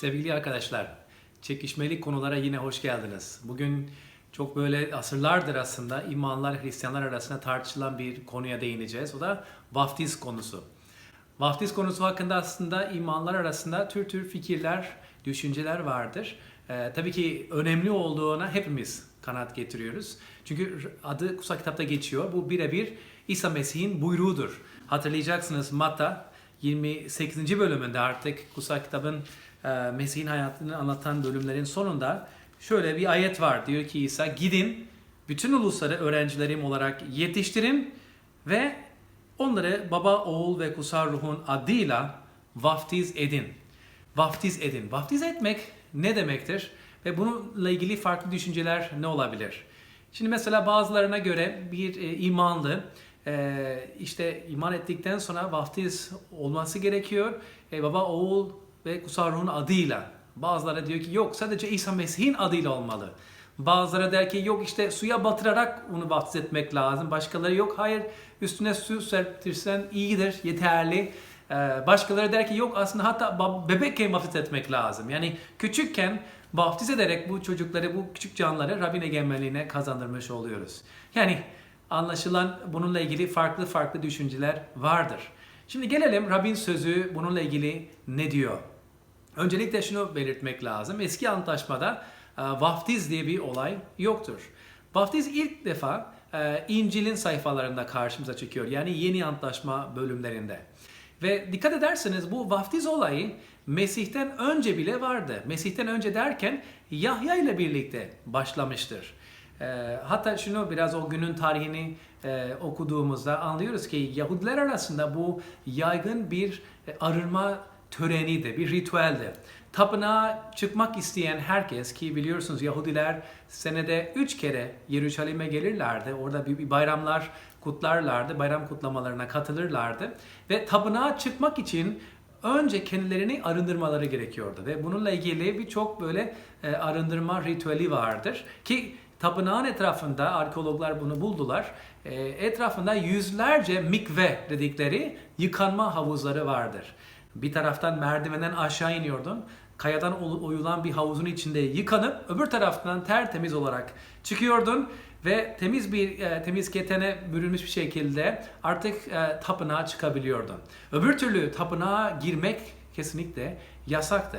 Sevgili arkadaşlar, çekişmeli konulara yine hoş geldiniz. Bugün çok böyle asırlardır aslında imanlar, Hristiyanlar arasında tartışılan bir konuya değineceğiz. O da vaftiz konusu. Vaftiz konusu hakkında aslında imanlar arasında tür tür fikirler, düşünceler vardır. Ee, tabii ki önemli olduğuna hepimiz kanat getiriyoruz. Çünkü adı kutsal kitapta geçiyor. Bu birebir İsa Mesih'in buyruğudur. Hatırlayacaksınız Matta 28. bölümünde artık kutsal kitabın e, Mesih'in hayatını anlatan bölümlerin sonunda şöyle bir ayet var. Diyor ki İsa gidin bütün ulusları öğrencilerim olarak yetiştirin ve onları baba, oğul ve kutsal ruhun adıyla vaftiz edin. Vaftiz edin. Vaftiz etmek ne demektir? Ve bununla ilgili farklı düşünceler ne olabilir? Şimdi mesela bazılarına göre bir e, imanlı e, işte iman ettikten sonra vaftiz olması gerekiyor. Baba, oğul ve kutsal ruhun adıyla. Bazıları diyor ki yok sadece İsa Mesih'in adıyla olmalı. Bazıları der ki yok işte suya batırarak onu vaftiz etmek lazım. Başkaları yok hayır üstüne su serptirsen iyidir yeterli. Ee, Başkaları der ki yok aslında hatta bebekken vaftiz etmek lazım. Yani küçükken vaftiz ederek bu çocukları, bu küçük canları Rabbin egemenliğine kazandırmış oluyoruz. Yani anlaşılan bununla ilgili farklı farklı düşünceler vardır. Şimdi gelelim Rabbin sözü bununla ilgili ne diyor? Öncelikle şunu belirtmek lazım. Eski antlaşmada e, vaftiz diye bir olay yoktur. Vaftiz ilk defa e, İncil'in sayfalarında karşımıza çıkıyor. Yani yeni antlaşma bölümlerinde. Ve dikkat ederseniz bu vaftiz olayı Mesih'ten önce bile vardı. Mesih'ten önce derken Yahya ile birlikte başlamıştır. E, hatta şunu biraz o günün tarihini e, okuduğumuzda anlıyoruz ki Yahudiler arasında bu yaygın bir e, arınma töreniydi, bir ritüeldi. Tapınağa çıkmak isteyen herkes ki biliyorsunuz Yahudiler senede üç kere Yeruşalim'e gelirlerdi. Orada bir, bir bayramlar kutlarlardı, bayram kutlamalarına katılırlardı. Ve tapınağa çıkmak için önce kendilerini arındırmaları gerekiyordu. Ve bununla ilgili birçok böyle e, arındırma ritüeli vardır. Ki tapınağın etrafında arkeologlar bunu buldular. E, etrafında yüzlerce mikve dedikleri yıkanma havuzları vardır. Bir taraftan merdivenden aşağı iniyordun. Kayadan oyulan bir havuzun içinde yıkanıp öbür taraftan tertemiz olarak çıkıyordun ve temiz bir e, temiz ketene bürünmüş bir şekilde artık e, tapınağa çıkabiliyordun. Öbür türlü tapınağa girmek kesinlikle yasaktı.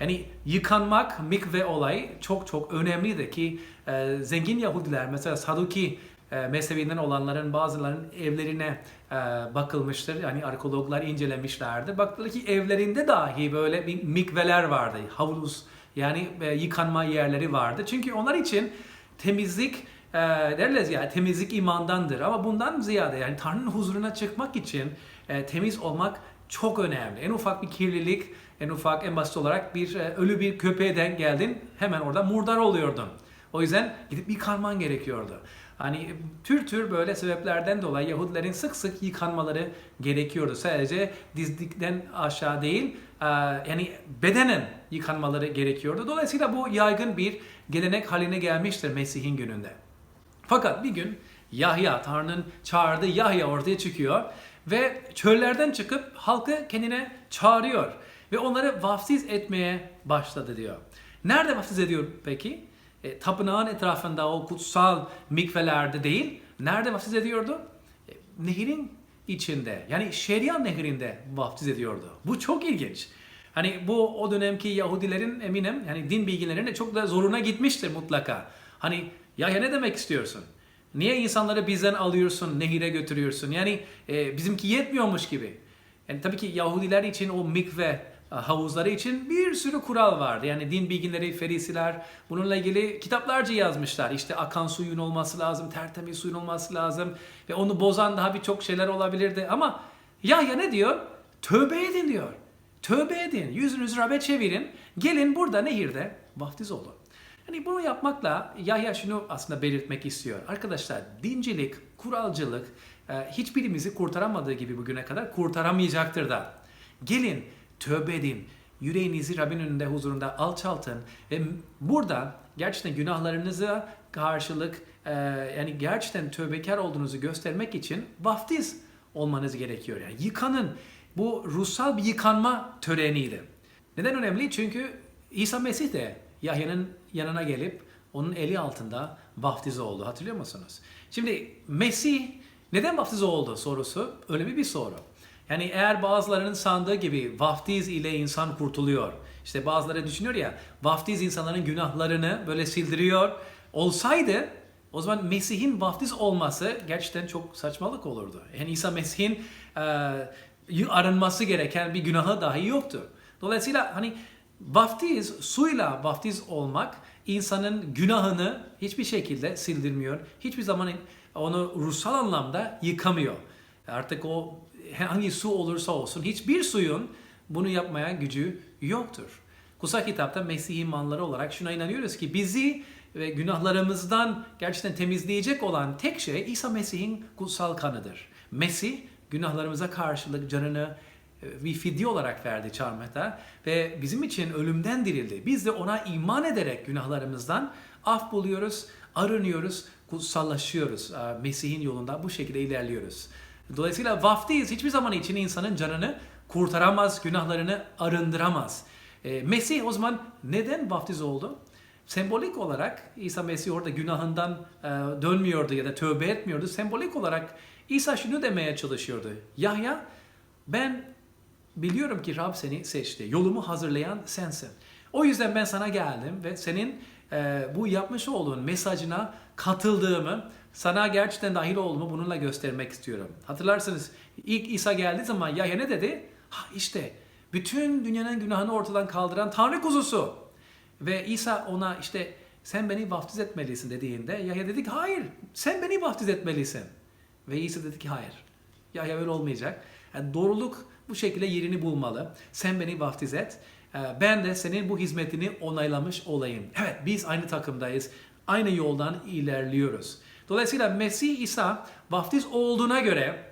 Yani yıkanmak mikve olayı çok çok önemliydi ki e, zengin Yahudiler mesela Saduki e, mezhebinden olanların bazılarının evlerine e, bakılmıştır. Yani arkeologlar incelemişlerdi. Baktılar ki evlerinde dahi böyle bir mikveler vardı. Havuz yani e, yıkanma yerleri vardı. Çünkü onlar için temizlik e, derler ya temizlik imandandır. Ama bundan ziyade yani Tanrı'nın huzuruna çıkmak için e, temiz olmak çok önemli. En ufak bir kirlilik, en ufak en basit olarak bir e, ölü bir köpeğe denk geldin hemen orada murdar oluyordun. O yüzden gidip yıkanman gerekiyordu. Hani tür tür böyle sebeplerden dolayı Yahudilerin sık sık yıkanmaları gerekiyordu. Sadece dizlikten aşağı değil, e, yani bedenen yıkanmaları gerekiyordu. Dolayısıyla bu yaygın bir gelenek haline gelmiştir Mesih'in gününde. Fakat bir gün Yahya, Tanrı'nın çağırdığı Yahya ortaya çıkıyor ve çöllerden çıkıp halkı kendine çağırıyor ve onları vaftiz etmeye başladı diyor. Nerede vaftiz ediyor peki? E, tapınağın etrafında o kutsal mikvelerde değil. Nerede vaftiz ediyordu? E, nehirin içinde. Yani Şeria nehrinde vaftiz ediyordu. Bu çok ilginç. Hani bu o dönemki Yahudilerin eminim yani din bilgilerine çok da zoruna gitmiştir mutlaka. Hani ya ya ne demek istiyorsun? Niye insanları bizden alıyorsun, nehire götürüyorsun? Yani e, bizimki yetmiyormuş gibi. Yani tabii ki Yahudiler için o mikve havuzları için bir sürü kural vardı. Yani din bilginleri, ferisiler bununla ilgili kitaplarca yazmışlar. İşte akan suyun olması lazım, tertemiz suyun olması lazım ve onu bozan daha birçok şeyler olabilirdi. Ama Yahya ne diyor? Tövbe edin diyor. Tövbe edin, yüzünüzü Rab'be çevirin. Gelin burada nehirde vaftiz olun. Hani bunu yapmakla Yahya şunu aslında belirtmek istiyor. Arkadaşlar dincilik, kuralcılık e, hiçbirimizi kurtaramadığı gibi bugüne kadar kurtaramayacaktır da. Gelin tövbe edin. Yüreğinizi Rabbin önünde huzurunda alçaltın ve burada gerçekten günahlarınıza karşılık e, yani gerçekten tövbekar olduğunuzu göstermek için vaftiz olmanız gerekiyor. Yani yıkanın. Bu ruhsal bir yıkanma töreniydi. Neden önemli? Çünkü İsa Mesih de Yahya'nın yanına gelip onun eli altında vaftiz oldu. Hatırlıyor musunuz? Şimdi Mesih neden vaftiz oldu sorusu önemli bir soru. Yani eğer bazılarının sandığı gibi vaftiz ile insan kurtuluyor. İşte bazıları düşünüyor ya vaftiz insanların günahlarını böyle sildiriyor. Olsaydı o zaman Mesih'in vaftiz olması gerçekten çok saçmalık olurdu. Yani İsa Mesih'in e, arınması gereken bir günahı dahi yoktu. Dolayısıyla hani vaftiz, suyla vaftiz olmak insanın günahını hiçbir şekilde sildirmiyor. Hiçbir zaman onu ruhsal anlamda yıkamıyor. Artık o hangi su olursa olsun hiçbir suyun bunu yapmaya gücü yoktur. Kutsal kitapta Mesih imanları olarak şuna inanıyoruz ki bizi ve günahlarımızdan gerçekten temizleyecek olan tek şey İsa Mesih'in kutsal kanıdır. Mesih günahlarımıza karşılık canını e, bir fidye olarak verdi çarmıhta ve bizim için ölümden dirildi. Biz de ona iman ederek günahlarımızdan af buluyoruz, arınıyoruz, kutsallaşıyoruz. Mesih'in yolunda bu şekilde ilerliyoruz. Dolayısıyla vaftiz hiçbir zaman için insanın canını kurtaramaz, günahlarını arındıramaz. E, Mesih o zaman neden vaftiz oldu? Sembolik olarak İsa Mesih orada günahından e, dönmüyordu ya da tövbe etmiyordu. Sembolik olarak İsa şunu demeye çalışıyordu. Yahya ben biliyorum ki Rab seni seçti. Yolumu hazırlayan sensin. O yüzden ben sana geldim ve senin e, bu yapmış olduğun mesajına katıldığımı, sana gerçekten dahil olduğumu bununla göstermek istiyorum. Hatırlarsınız ilk İsa geldiği zaman Yahya ne dedi? Ha işte bütün dünyanın günahını ortadan kaldıran Tanrı kuzusu. Ve İsa ona işte sen beni vaftiz etmelisin dediğinde Yahya dedi ki hayır sen beni vaftiz etmelisin. Ve İsa dedi ki hayır. Yahya öyle olmayacak. Yani doğruluk bu şekilde yerini bulmalı. Sen beni vaftiz et. Ee, ben de senin bu hizmetini onaylamış olayım. Evet biz aynı takımdayız. Aynı yoldan ilerliyoruz. Dolayısıyla Mesih İsa vaftiz olduğuna göre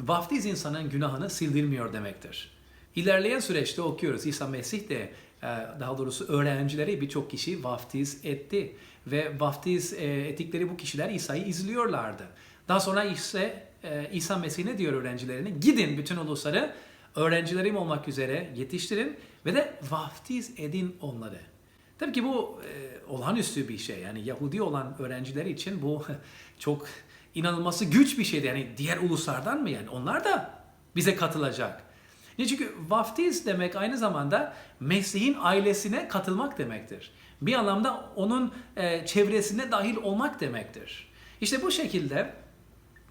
vaftiz insanın günahını sildirmiyor demektir. İlerleyen süreçte okuyoruz İsa Mesih de e, daha doğrusu öğrencileri birçok kişi vaftiz etti ve vaftiz e, ettikleri bu kişiler İsa'yı izliyorlardı. Daha sonra ise e, İsa Mesih ne diyor öğrencilerine? Gidin bütün ulusları öğrencilerim olmak üzere yetiştirin ve de vaftiz edin onları. Tabii ki bu e, olağanüstü bir şey. Yani Yahudi olan öğrenciler için bu çok inanılması güç bir şeydi. Yani diğer uluslardan mı yani? Onlar da bize katılacak. Niye? Çünkü vaftiz demek aynı zamanda Mesih'in ailesine katılmak demektir. Bir anlamda onun e, çevresine dahil olmak demektir. İşte bu şekilde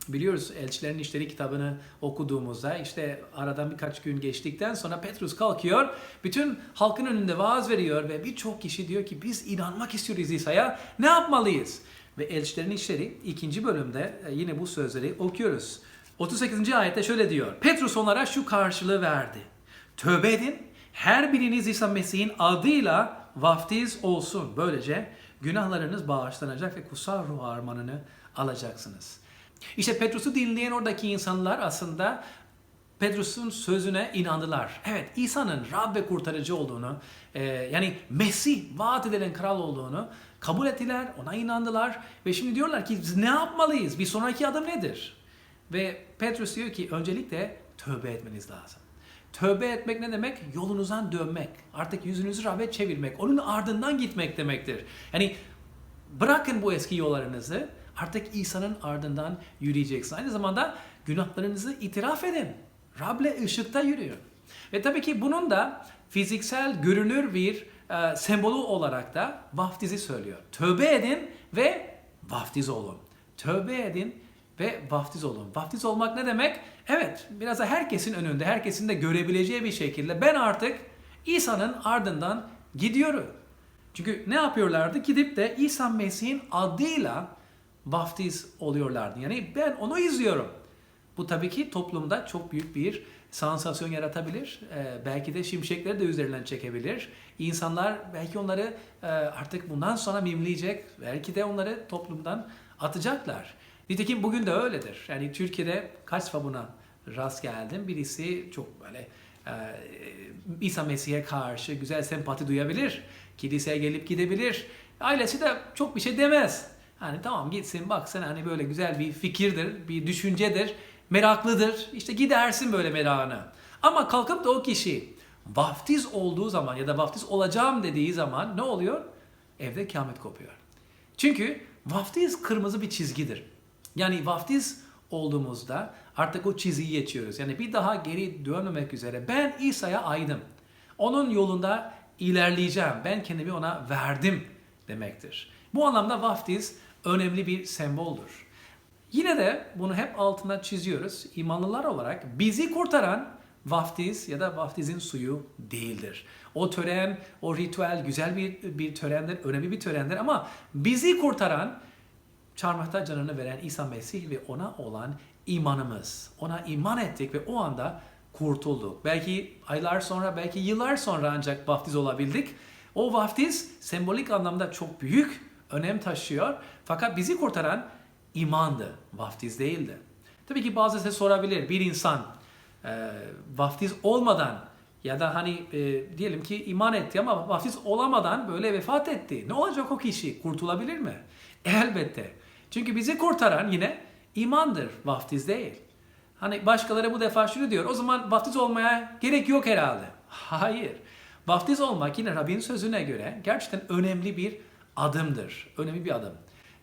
biliyoruz Elçilerin İşleri kitabını okuduğumuzda işte aradan birkaç gün geçtikten sonra Petrus kalkıyor. Bütün halkın önünde vaaz veriyor ve birçok kişi diyor ki biz inanmak istiyoruz İsa'ya. Ne yapmalıyız? Ve Elçilerin İşleri ikinci bölümde e, yine bu sözleri okuyoruz. 38. ayette şöyle diyor. Petrus onlara şu karşılığı verdi. Tövbe edin. Her biriniz İsa Mesih'in adıyla vaftiz olsun. Böylece günahlarınız bağışlanacak ve kutsal ruh armağanını alacaksınız. İşte Petrus'u dinleyen oradaki insanlar aslında Petrus'un sözüne inandılar. Evet İsa'nın Rab ve kurtarıcı olduğunu, e, yani Mesih vaat edilen kral olduğunu kabul ettiler, ona inandılar. Ve şimdi diyorlar ki biz ne yapmalıyız? Bir sonraki adım nedir? Ve Petrus diyor ki öncelikle tövbe etmeniz lazım. Tövbe etmek ne demek? Yolunuzdan dönmek. Artık yüzünüzü Rab'be çevirmek. Onun ardından gitmek demektir. Yani bırakın bu eski yollarınızı. Artık İsa'nın ardından yürüyeceksiniz. Aynı zamanda günahlarınızı itiraf edin. Rab'le ışıkta yürüyün. Ve tabii ki bunun da fiziksel görünür bir e, sembolü olarak da vaftizi söylüyor. Tövbe edin ve vaftiz olun. Tövbe edin ve vaftiz olun. Vaftiz olmak ne demek? Evet, biraz da herkesin önünde, herkesin de görebileceği bir şekilde ben artık İsa'nın ardından gidiyorum. Çünkü ne yapıyorlardı? Gidip de İsa Mesih'in adıyla vaftiz oluyorlardı. Yani ben onu izliyorum. Bu tabii ki toplumda çok büyük bir sansasyon yaratabilir. Ee, belki de şimşekleri de üzerinden çekebilir. İnsanlar belki onları e, artık bundan sonra mimleyecek. Belki de onları toplumdan atacaklar. Nitekim bugün de öyledir. Yani Türkiye'de kaç defa buna rast geldim. Birisi çok böyle e, İsa Mesih'e karşı güzel sempati duyabilir. Kiliseye gelip gidebilir. Ailesi de çok bir şey demez. Hani tamam gitsin baksana hani böyle güzel bir fikirdir, bir düşüncedir, meraklıdır. İşte gidersin böyle merakına. Ama kalkıp da o kişi Vaftiz olduğu zaman ya da vaftiz olacağım dediği zaman ne oluyor? Evde kıyamet kopuyor. Çünkü vaftiz kırmızı bir çizgidir. Yani vaftiz olduğumuzda artık o çizgiyi geçiyoruz. Yani bir daha geri dönmemek üzere ben İsa'ya aydım. Onun yolunda ilerleyeceğim. Ben kendimi ona verdim demektir. Bu anlamda vaftiz önemli bir semboldür. Yine de bunu hep altına çiziyoruz. İmanlılar olarak bizi kurtaran vaftiz ya da vaftizin suyu değildir. O tören, o ritüel güzel bir bir törendir, önemli bir törendir ama bizi kurtaran çarmıhta canını veren İsa Mesih ve ona olan imanımız. Ona iman ettik ve o anda kurtulduk. Belki aylar sonra, belki yıllar sonra ancak vaftiz olabildik. O vaftiz sembolik anlamda çok büyük önem taşıyor. Fakat bizi kurtaran imandı, vaftiz değildi. Tabii ki bazı size sorabilir. Bir insan e, vaftiz olmadan ya da hani e, diyelim ki iman etti ama vaftiz olamadan böyle vefat etti. Ne olacak o kişi? Kurtulabilir mi? Elbette. Çünkü bizi kurtaran yine imandır, vaftiz değil. Hani başkaları bu defa şunu diyor. O zaman vaftiz olmaya gerek yok herhalde. Hayır. Vaftiz olmak yine Rabbin sözüne göre gerçekten önemli bir adımdır. Önemli bir adım.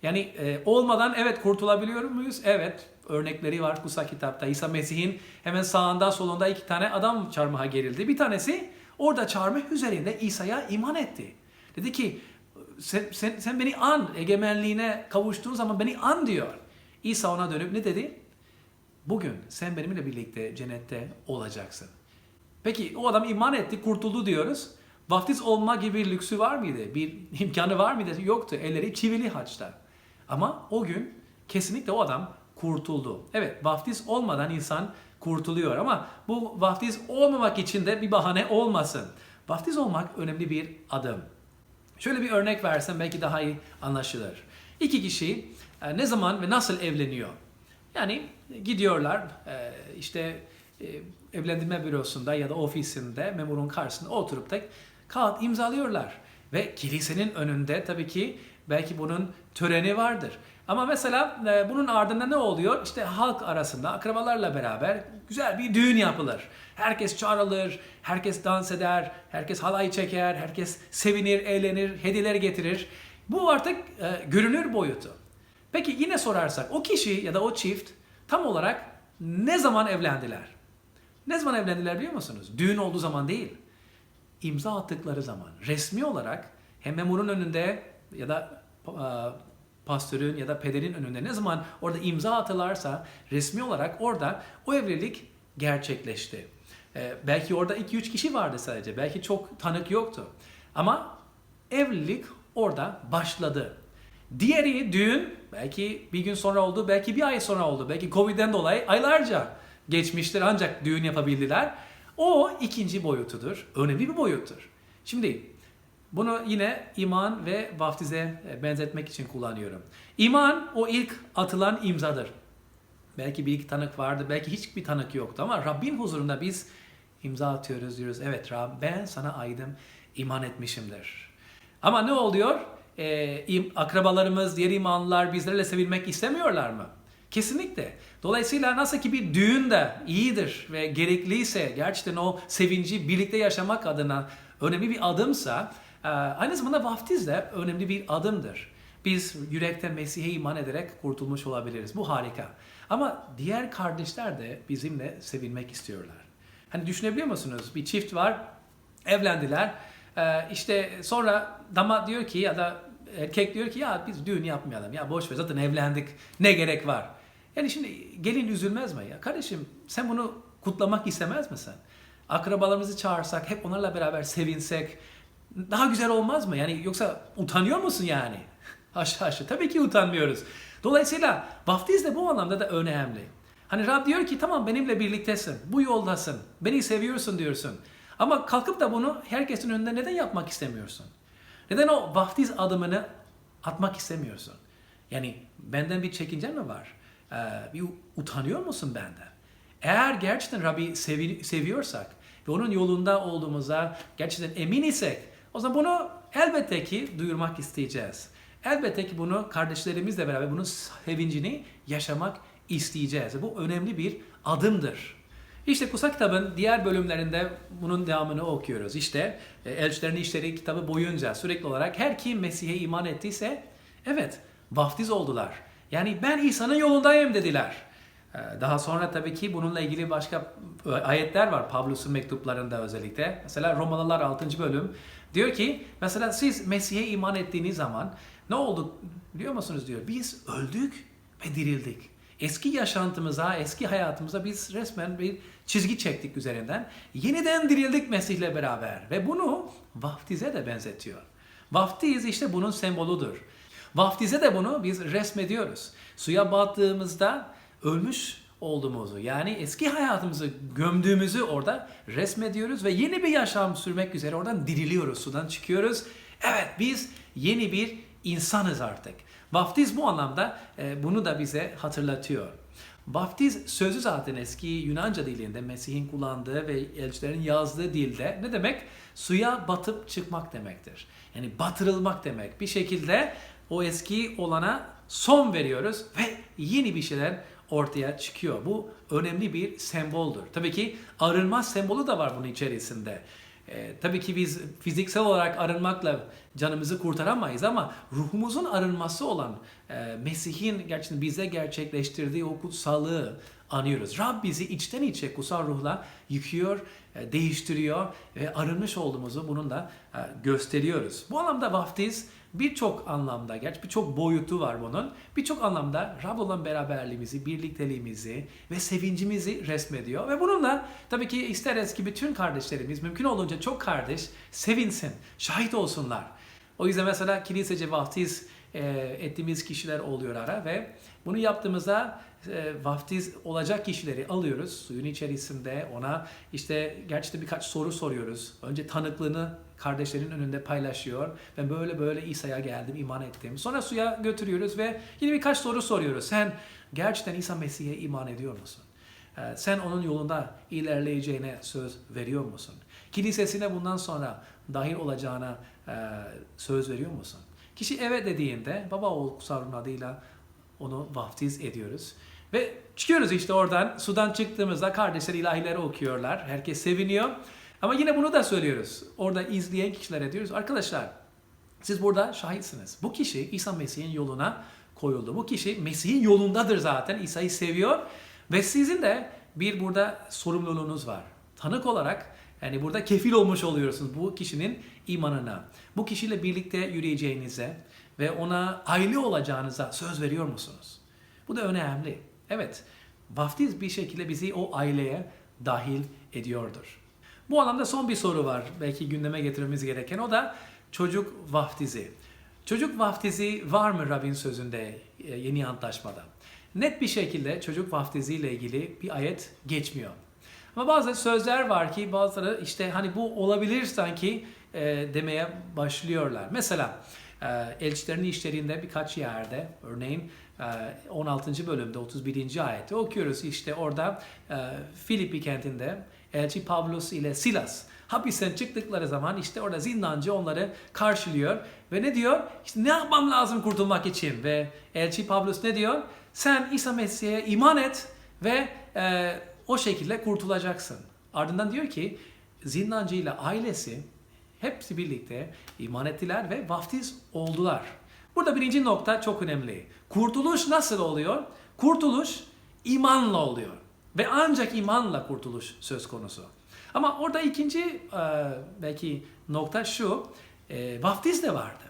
Yani e, olmadan evet kurtulabiliyor muyuz? Evet. Örnekleri var kutsal kitapta. İsa Mesih'in hemen sağında solunda iki tane adam çarmıha gerildi. Bir tanesi orada çarmıh üzerinde İsa'ya iman etti. Dedi ki sen, sen, sen beni an, egemenliğine kavuştuğun zaman beni an diyor. İsa ona dönüp ne dedi? Bugün sen benimle birlikte cennette olacaksın. Peki o adam iman etti, kurtuldu diyoruz. Vaftiz olma gibi bir lüksü var mıydı? Bir imkanı var mıydı? Yoktu. Elleri çivili haçta. Ama o gün kesinlikle o adam kurtuldu. Evet vaftiz olmadan insan kurtuluyor ama bu vaftiz olmamak için de bir bahane olmasın. Vaftiz olmak önemli bir adım. Şöyle bir örnek versem belki daha iyi anlaşılır. İki kişi e, ne zaman ve nasıl evleniyor? Yani gidiyorlar e, işte e, evlendirme bürosunda ya da ofisinde memurun karşısında oturup da kağıt imzalıyorlar. Ve kilisenin önünde tabii ki belki bunun töreni vardır. Ama mesela e, bunun ardında ne oluyor? İşte halk arasında akrabalarla beraber güzel bir düğün yapılır. Herkes çağrılır, herkes dans eder, herkes halay çeker, herkes sevinir, eğlenir, hediyeler getirir. Bu artık e, görünür boyutu. Peki yine sorarsak o kişi ya da o çift tam olarak ne zaman evlendiler? Ne zaman evlendiler biliyor musunuz? Düğün olduğu zaman değil. İmza attıkları zaman. Resmi olarak hem memurun önünde ya da e, pastörün ya da pederin önünde ne zaman orada imza atılarsa resmi olarak orada o evlilik gerçekleşti. Ee, belki orada 2-3 kişi vardı sadece. Belki çok tanık yoktu. Ama evlilik orada başladı. Diğeri düğün belki bir gün sonra oldu, belki bir ay sonra oldu. Belki Covid'den dolayı aylarca geçmiştir ancak düğün yapabildiler. O ikinci boyutudur. Önemli bir boyuttur. Şimdi bunu yine iman ve vaftize benzetmek için kullanıyorum. İman o ilk atılan imzadır. Belki bir iki tanık vardı, belki hiçbir tanık yoktu ama Rabbin huzurunda biz imza atıyoruz diyoruz. Evet Rab ben sana aydım, iman etmişimdir. Ama ne oluyor? Ee, akrabalarımız, diğer imanlılar bizlerle sevilmek istemiyorlar mı? Kesinlikle. Dolayısıyla nasıl ki bir düğün de iyidir ve gerekliyse gerçekten o sevinci birlikte yaşamak adına önemli bir adımsa ee, aynı zamanda vaftiz de önemli bir adımdır. Biz yürekten Mesih'e iman ederek kurtulmuş olabiliriz. Bu harika. Ama diğer kardeşler de bizimle sevilmek istiyorlar. Hani düşünebiliyor musunuz? Bir çift var, evlendiler. Ee, işte sonra damat diyor ki ya da erkek diyor ki ya biz düğün yapmayalım. Ya boş ver zaten evlendik. Ne gerek var? Yani şimdi gelin üzülmez mi ya? Kardeşim sen bunu kutlamak istemez misin? Akrabalarımızı çağırsak, hep onlarla beraber sevinsek, daha güzel olmaz mı? Yani yoksa utanıyor musun yani? Haşa haşa. Tabii ki utanmıyoruz. Dolayısıyla vaftiz de bu anlamda da önemli. Hani Rab diyor ki tamam benimle birliktesin, bu yoldasın, beni seviyorsun diyorsun. Ama kalkıp da bunu herkesin önünde neden yapmak istemiyorsun? Neden o vaftiz adımını atmak istemiyorsun? Yani benden bir çekincen mi var? Ee, bir utanıyor musun benden? Eğer gerçekten Rabbi sevi seviyorsak ve onun yolunda olduğumuza gerçekten emin isek o zaman bunu elbette ki duyurmak isteyeceğiz. Elbette ki bunu kardeşlerimizle beraber bunun sevincini yaşamak isteyeceğiz. Bu önemli bir adımdır. İşte kutsal kitabın diğer bölümlerinde bunun devamını okuyoruz. İşte e, Elçilerin İşleri kitabı boyunca sürekli olarak her kim Mesih'e iman ettiyse evet vaftiz oldular. Yani ben İsa'nın yolundayım dediler. Ee, Daha sonra tabii ki bununla ilgili başka e, ayetler var Pavlus'un mektuplarında özellikle. Mesela Romalılar 6. bölüm diyor ki mesela siz Mesih'e iman ettiğiniz zaman ne oldu biliyor musunuz diyor. Biz öldük ve dirildik. Eski yaşantımıza, eski hayatımıza biz resmen bir çizgi çektik üzerinden. Yeniden dirildik Mesih'le beraber ve bunu vaftize de benzetiyor. Vaftiz işte bunun sembolüdür. Vaftize de bunu biz resmediyoruz. Suya battığımızda ölmüş olduğumuzu yani eski hayatımızı gömdüğümüzü orada resmediyoruz ve yeni bir yaşam sürmek üzere oradan diriliyoruz, sudan çıkıyoruz. Evet biz yeni bir insanız artık. Vaftiz bu anlamda e, bunu da bize hatırlatıyor. Vaftiz sözü zaten eski Yunanca dilinde Mesih'in kullandığı ve elçilerin yazdığı dilde ne demek? Suya batıp çıkmak demektir. Yani batırılmak demek. Bir şekilde o eski olana son veriyoruz ve yeni bir şeyler ortaya çıkıyor. Bu önemli bir semboldür. Tabii ki arınma sembolü de var bunun içerisinde. Ee, tabii ki biz fiziksel olarak arınmakla canımızı kurtaramayız ama ruhumuzun arınması olan e, Mesih'in gerçekten bize gerçekleştirdiği o kutsallığı anıyoruz. Rab bizi içten içe kutsal ruhla yıkıyor, e, değiştiriyor ve arınmış olduğumuzu bununla e, gösteriyoruz. Bu anlamda vaftiz birçok anlamda, gerçi birçok boyutu var bunun. Birçok anlamda Rab olan beraberliğimizi, birlikteliğimizi ve sevincimizi resmediyor. Ve bununla tabii ki isteriz ki bütün kardeşlerimiz mümkün olduğunca çok kardeş sevinsin, şahit olsunlar. O yüzden mesela kilisece vaftiz e, ettiğimiz kişiler oluyor ara ve bunu yaptığımızda e, vaftiz olacak kişileri alıyoruz suyun içerisinde ona işte gerçekten birkaç soru soruyoruz. Önce tanıklığını kardeşlerin önünde paylaşıyor. Ben böyle böyle İsa'ya geldim, iman ettim. Sonra suya götürüyoruz ve yine birkaç soru soruyoruz. Sen gerçekten İsa Mesih'e iman ediyor musun? Ee, Sen onun yolunda ilerleyeceğine söz veriyor musun? Kilisesine bundan sonra dahil olacağına e, söz veriyor musun? Kişi evet dediğinde baba oğul kutsal adıyla onu vaftiz ediyoruz. Ve çıkıyoruz işte oradan sudan çıktığımızda kardeşler ilahileri okuyorlar. Herkes seviniyor. Ama yine bunu da söylüyoruz. Orada izleyen kişilere diyoruz. Arkadaşlar siz burada şahitsiniz. Bu kişi İsa Mesih'in yoluna koyuldu. Bu kişi Mesih'in yolundadır zaten. İsa'yı seviyor. Ve sizin de bir burada sorumluluğunuz var. Tanık olarak yani burada kefil olmuş oluyorsunuz bu kişinin imanına. Bu kişiyle birlikte yürüyeceğinize ve ona aile olacağınıza söz veriyor musunuz? Bu da önemli. Evet, vaftiz bir şekilde bizi o aileye dahil ediyordur. Bu anlamda son bir soru var belki gündeme getirmemiz gereken o da çocuk vaftizi. Çocuk vaftizi var mı Rabbin sözünde e, yeni antlaşmada? Net bir şekilde çocuk vaftizi ile ilgili bir ayet geçmiyor. Ama bazı sözler var ki bazıları işte hani bu olabilir sanki e, demeye başlıyorlar. Mesela e, elçilerin işlerinde birkaç yerde örneğin e, 16. bölümde 31. ayette okuyoruz işte orada e, Filipi kentinde elçi Pavlus ile Silas hapisten çıktıkları zaman işte orada zindancı onları karşılıyor ve ne diyor? İşte ne yapmam lazım kurtulmak için ve elçi Pavlus ne diyor? Sen İsa Mesih'e iman et ve e, o şekilde kurtulacaksın. Ardından diyor ki zindancı ile ailesi hepsi birlikte iman ettiler ve vaftiz oldular. Burada birinci nokta çok önemli. Kurtuluş nasıl oluyor? Kurtuluş imanla oluyor. Ve ancak imanla kurtuluş söz konusu. Ama orada ikinci e, belki nokta şu, e, vaftiz de vardı.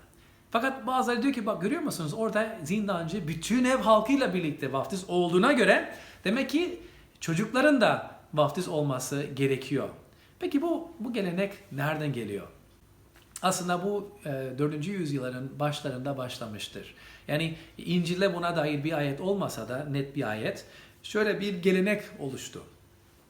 Fakat bazıları diyor ki bak görüyor musunuz orada zindancı bütün ev halkıyla birlikte vaftiz olduğuna göre demek ki çocukların da vaftiz olması gerekiyor. Peki bu bu gelenek nereden geliyor? Aslında bu e, 4. yüzyılların başlarında başlamıştır. Yani İncil'de buna dair bir ayet olmasa da net bir ayet şöyle bir gelenek oluştu.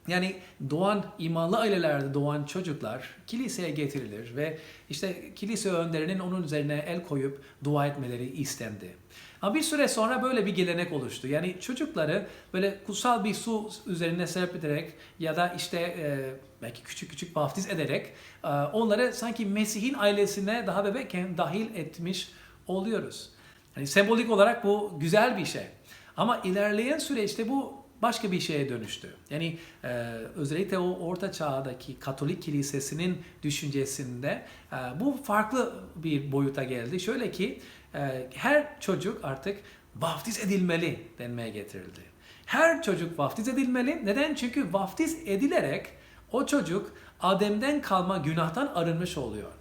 Yani doğan imanlı ailelerde doğan çocuklar kiliseye getirilir ve işte kilise önderinin onun üzerine el koyup dua etmeleri istendi. Ama bir süre sonra böyle bir gelenek oluştu. Yani çocukları böyle kutsal bir su üzerine serpiterek ya da işte e, belki küçük küçük vaftiz ederek e, onları sanki Mesih'in ailesine daha bebekken dahil etmiş oluyoruz. Yani sembolik olarak bu güzel bir şey. Ama ilerleyen süreçte bu başka bir şeye dönüştü. Yani e, özellikle o orta çağdaki Katolik kilisesinin düşüncesinde e, bu farklı bir boyuta geldi. Şöyle ki e, her çocuk artık vaftiz edilmeli denmeye getirildi. Her çocuk vaftiz edilmeli. Neden? Çünkü vaftiz edilerek o çocuk Adem'den kalma günahtan arınmış oluyor.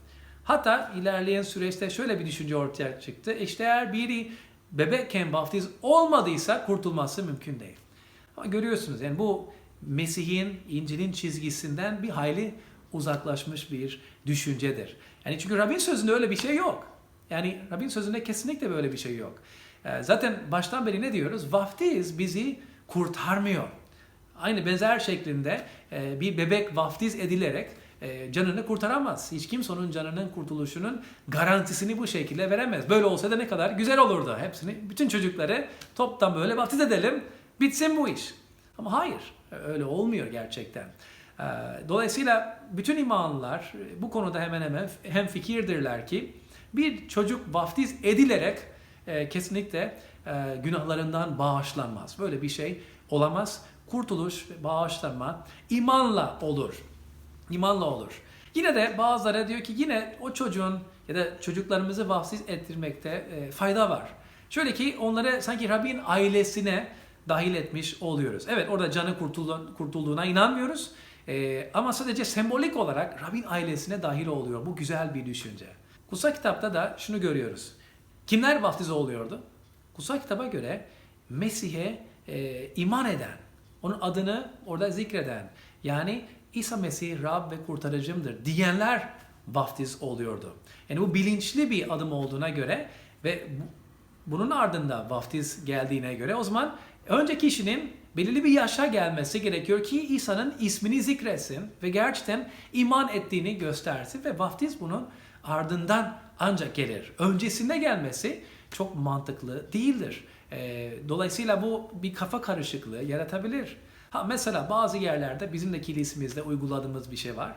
Hatta ilerleyen süreçte şöyle bir düşünce ortaya çıktı. İşte eğer biri bebekken vaftiz olmadıysa kurtulması mümkün değil. Ama görüyorsunuz yani bu Mesih'in İncil'in çizgisinden bir hayli uzaklaşmış bir düşüncedir. Yani çünkü Rabbin sözünde öyle bir şey yok. Yani Rabbin sözünde kesinlikle böyle bir şey yok. Ee, Zaten baştan beri ne diyoruz? Vaftiz bizi kurtarmıyor. Aynı benzer şeklinde e, bir bebek vaftiz edilerek e, canını kurtaramaz. Hiç kimse onun canının kurtuluşunun garantisini bu şekilde veremez. Böyle olsa da ne kadar güzel olurdu. Hepsini, bütün çocukları toptan böyle vaftiz edelim, bitsin bu iş. Ama hayır, öyle olmuyor gerçekten. E, Dolayısıyla bütün imanlar e, bu konuda hemen hemen hem fikirdirler ki bir çocuk vaftiz edilerek kesinlikle günahlarından bağışlanmaz. Böyle bir şey olamaz. Kurtuluş, bağışlanma imanla olur. İmanla olur. Yine de bazıları diyor ki yine o çocuğun ya da çocuklarımızı vaftiz ettirmekte e, fayda var. Şöyle ki onları sanki Rabbin ailesine dahil etmiş oluyoruz. Evet orada canı kurtuldu- kurtulduğuna inanmıyoruz. E, ama sadece sembolik olarak Rabbin ailesine dahil oluyor. Bu güzel bir düşünce. Kutsal kitapta da şunu görüyoruz. Kimler vaftiz oluyordu? Kutsal kitaba göre Mesih'e e, iman eden, onun adını orada zikreden, yani İsa Mesih Rab ve kurtarıcımdır diyenler vaftiz oluyordu. Yani bu bilinçli bir adım olduğuna göre ve bu- bunun ardında vaftiz geldiğine göre o zaman önce kişinin belirli bir yaşa gelmesi gerekiyor ki İsa'nın ismini zikretsin ve gerçekten iman ettiğini göstersin ve vaftiz bunun ardından ancak gelir. Öncesinde gelmesi çok mantıklı değildir. Ee, dolayısıyla bu bir kafa karışıklığı yaratabilir. Ha mesela bazı yerlerde bizim de kilisimizde uyguladığımız bir şey var.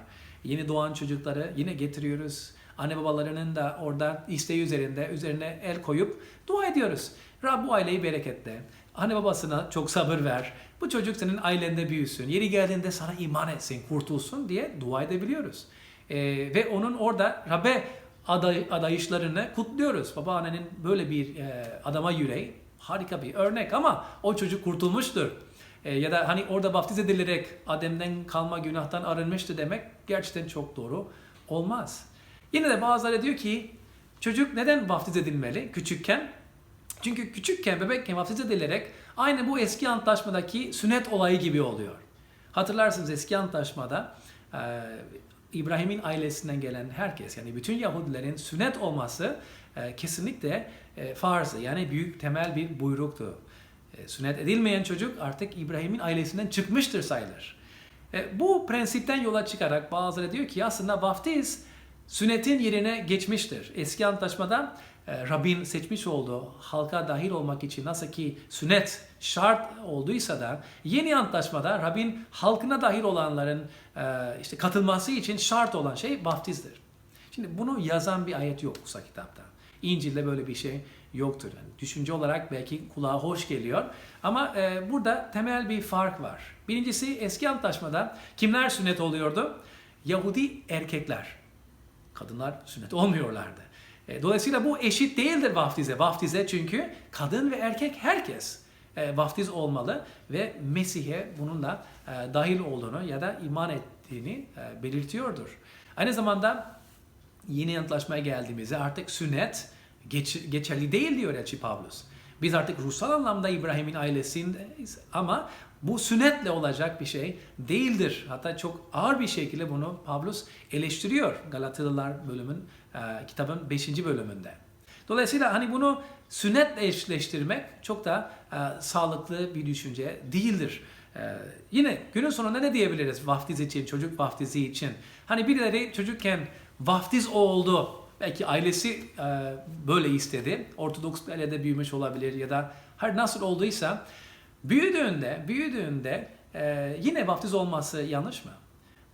Yeni doğan çocukları yine getiriyoruz. Anne babalarının da orada isteği üzerinde üzerine el koyup dua ediyoruz. Rab bu aileyi bereketle. Anne babasına çok sabır ver. Bu çocuk senin ailende büyüsün. Yeri geldiğinde sana iman etsin, kurtulsun diye dua edebiliyoruz. Ee, ve onun orada Rab'be aday, adayışlarını kutluyoruz. Babaannenin böyle bir e, adama yüreği harika bir örnek ama o çocuk kurtulmuştur. E, ya da hani orada vaftiz edilerek Adem'den kalma günahtan arınmıştı demek gerçekten çok doğru olmaz. Yine de bazıları diyor ki çocuk neden vaftiz edilmeli küçükken? Çünkü küçükken, bebekken vaftiz edilerek aynı bu eski antlaşmadaki sünnet olayı gibi oluyor. Hatırlarsınız eski antlaşmada e, İbrahim'in ailesinden gelen herkes yani bütün Yahudilerin sünnet olması e, kesinlikle e, farzı yani büyük temel bir buyruktu. E, sünnet edilmeyen çocuk artık İbrahim'in ailesinden çıkmıştır sayılır. E, bu prensipten yola çıkarak bazıları diyor ki aslında vaftiz sünnetin yerine geçmiştir. Eski antlaşmada e, Rabbin seçmiş olduğu halka dahil olmak için nasıl ki sünnet şart olduysa da yeni antlaşmada Rabbin halkına dahil olanların e, işte katılması için şart olan şey vaftizdir. Şimdi bunu yazan bir ayet yok kutsal kitapta. İncil'de böyle bir şey yoktur. Yani düşünce olarak belki kulağa hoş geliyor ama e, burada temel bir fark var. Birincisi eski antlaşmada kimler sünnet oluyordu? Yahudi erkekler. Kadınlar sünnet olmuyorlardı. E, Dolayısıyla bu eşit değildir vaftize. Vaftize çünkü kadın ve erkek herkes e, vaftiz olmalı ve Mesih'e bununla e, dahil olduğunu ya da iman ettiğini e, belirtiyordur. Aynı zamanda yeni antlaşmaya geldiğimizde artık sünnet geç, geçerli değil diyor Elçi Pavlus. Biz artık ruhsal anlamda İbrahim'in ailesindeyiz ama bu sünnetle olacak bir şey değildir. Hatta çok ağır bir şekilde bunu Pavlus eleştiriyor Galatyalılar bölümün e, kitabın 5. bölümünde. Dolayısıyla hani bunu sünnetle eşleştirmek çok da e, sağlıklı bir düşünce değildir. E, yine günün sonunda ne diyebiliriz vaftiz için, çocuk vaftizi için? Hani birileri çocukken vaftiz oldu. Belki ailesi e, böyle istedi. Ortodoks bir ailede büyümüş olabilir ya da her nasıl olduysa büyüdüğünde, büyüdüğünde e, yine vaftiz olması yanlış mı?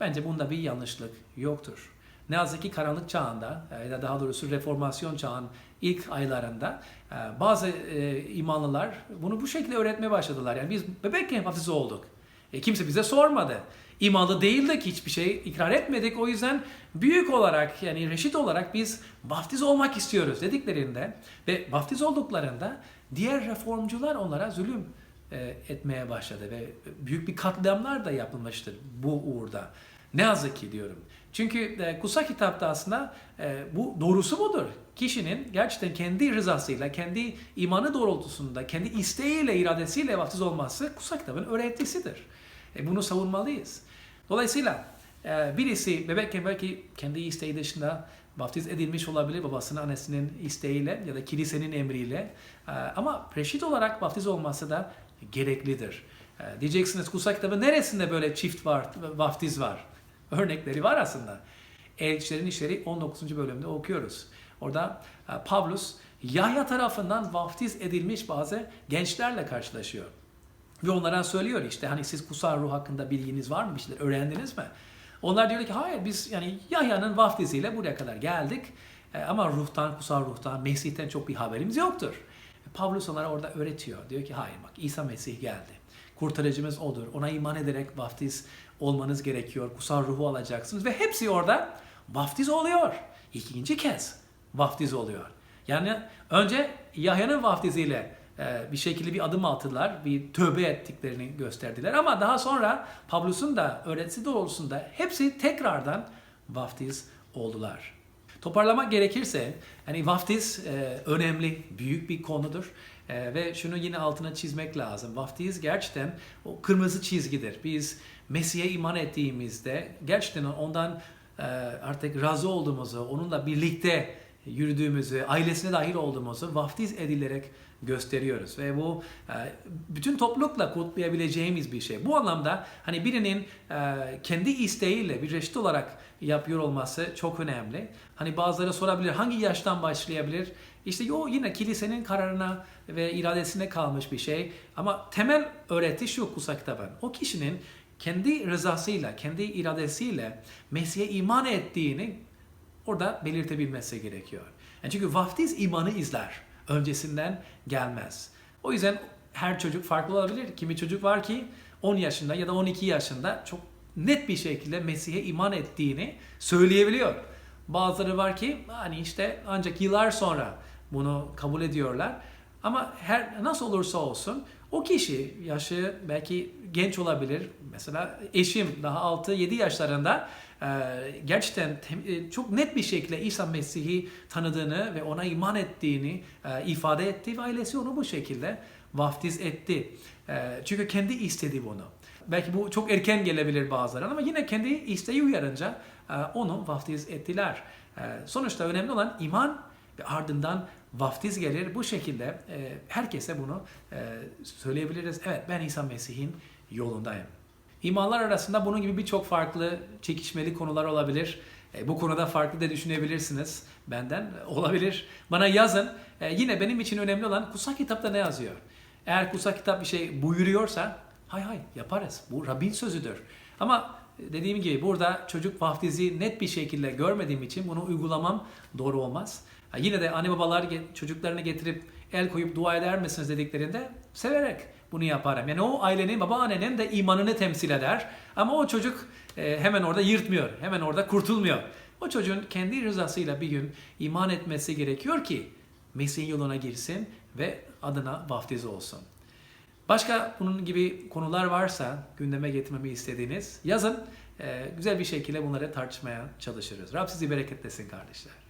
Bence bunda bir yanlışlık yoktur. ne yazık ki karanlık çağında e, ya da daha doğrusu reformasyon çağın ilk aylarında e, bazı e, imanlılar bunu bu şekilde öğretmeye başladılar. Yani biz bebekken vaftiz olduk. E, kimse bize sormadı. İmanlı değildik, hiçbir şey ikrar etmedik. O yüzden büyük olarak yani reşit olarak biz vaftiz olmak istiyoruz dediklerinde ve vaftiz olduklarında diğer reformcular onlara zulüm e, etmeye başladı ve büyük bir katliamlar da yapılmıştır bu uğurda. Ne yazık ki diyorum. Çünkü e, kutsal kitapta aslında e, bu doğrusu budur. Kişinin gerçekten kendi rızasıyla, kendi imanı doğrultusunda, kendi isteğiyle, iradesiyle vaftiz olması kutsal kitabın öğretisidir. Bunu savunmalıyız. Dolayısıyla e, birisi bebekken belki kendi isteği dışında vaftiz edilmiş olabilir babasının annesinin isteğiyle ya da kilisenin emriyle. E, ama reşit olarak vaftiz olması da gereklidir. E, diyeceksiniz kutsal kitabın neresinde böyle çift var, vaftiz var? Örnekleri var aslında. Elçilerin İşleri 19. bölümde okuyoruz. Orada Pavlus Yahya tarafından vaftiz edilmiş bazı gençlerle karşılaşıyor. Ve onlara söylüyor işte hani siz kutsal ruh hakkında bilginiz var mı? Bir şeyler öğrendiniz mi? Onlar diyor ki hayır biz yani Yahya'nın vaftiziyle buraya kadar geldik. E, ama ruhtan, kutsal ruhtan, Mesih'ten çok bir haberimiz yoktur. E, Pavlus onlara orada öğretiyor. Diyor ki hayır bak İsa Mesih geldi. Kurtarıcımız odur. Ona iman ederek vaftiz olmanız gerekiyor. Kutsal ruhu alacaksınız. Ve hepsi orada vaftiz oluyor. İkinci kez vaftiz oluyor. Yani önce Yahya'nın vaftiziyle bir şekilde bir adım attılar, bir tövbe ettiklerini gösterdiler. Ama daha sonra Pavlus'un da öğretisi doğrultusunda hepsi tekrardan vaftiz oldular. Toparlamak gerekirse, hani vaftiz e, önemli, büyük bir konudur. E, ve şunu yine altına çizmek lazım. Vaftiz gerçekten o kırmızı çizgidir. Biz Mesih'e iman ettiğimizde gerçekten ondan e, artık razı olduğumuzu, onunla birlikte yürüdüğümüzü, ailesine dahil olduğumuzu vaftiz edilerek gösteriyoruz ve bu e, bütün toplulukla kutlayabileceğimiz bir şey. Bu anlamda hani birinin e, kendi isteğiyle bir reşit olarak yapıyor olması çok önemli. Hani bazıları sorabilir hangi yaştan başlayabilir? İşte o yine kilisenin kararına ve iradesine kalmış bir şey. Ama temel öğreti şu kutsal kitabın. O kişinin kendi rızasıyla, kendi iradesiyle Mesih'e iman ettiğini orada belirtebilmesi gerekiyor. Yani çünkü vaftiz imanı izler. Öncesinden gelmez. O yüzden her çocuk farklı olabilir. Kimi çocuk var ki 10 yaşında ya da 12 yaşında çok net bir şekilde Mesih'e iman ettiğini söyleyebiliyor. Bazıları var ki hani işte ancak yıllar sonra bunu kabul ediyorlar. Ama her nasıl olursa olsun o kişi yaşı belki genç olabilir. Mesela eşim daha 6-7 yaşlarında gerçekten e, çok net bir şekilde İsa Mesih'i tanıdığını ve ona iman ettiğini e, ifade etti ve ailesi onu bu şekilde vaftiz etti. Çünkü kendi istedi bunu. Belki bu çok erken gelebilir bazılarına ama yine kendi isteği uyarınca onu vaftiz ettiler. Sonuçta önemli olan iman ve ardından vaftiz gelir. Bu şekilde herkese bunu söyleyebiliriz. Evet ben İsa Mesih'in yolundayım. İmanlar arasında bunun gibi birçok farklı çekişmeli konular olabilir. E, bu konuda farklı da düşünebilirsiniz benden. Olabilir. Bana yazın. E, yine benim için önemli olan kutsal kitapta ne yazıyor? Eğer kutsal kitap bir şey buyuruyorsa hay hay yaparız. Bu Rabbin sözüdür. Ama dediğim gibi burada çocuk vaftizi net bir şekilde görmediğim için bunu uygulamam doğru olmaz. Ha, yine de anne babalar çocuklarını getirip el koyup dua eder misiniz dediklerinde severek bunu yaparım. Yani o ailenin, babaannenin de imanını temsil eder. Ama o çocuk e, hemen orada yırtmıyor, hemen orada kurtulmuyor. O çocuğun kendi rızasıyla bir gün iman etmesi gerekiyor ki Mesih'in yoluna girsin ve adına vaftiz olsun. Başka bunun gibi konular varsa gündeme getirmemi istediğiniz yazın. E, güzel bir şekilde bunları tartışmaya çalışırız. Rab sizi bereketlesin kardeşler.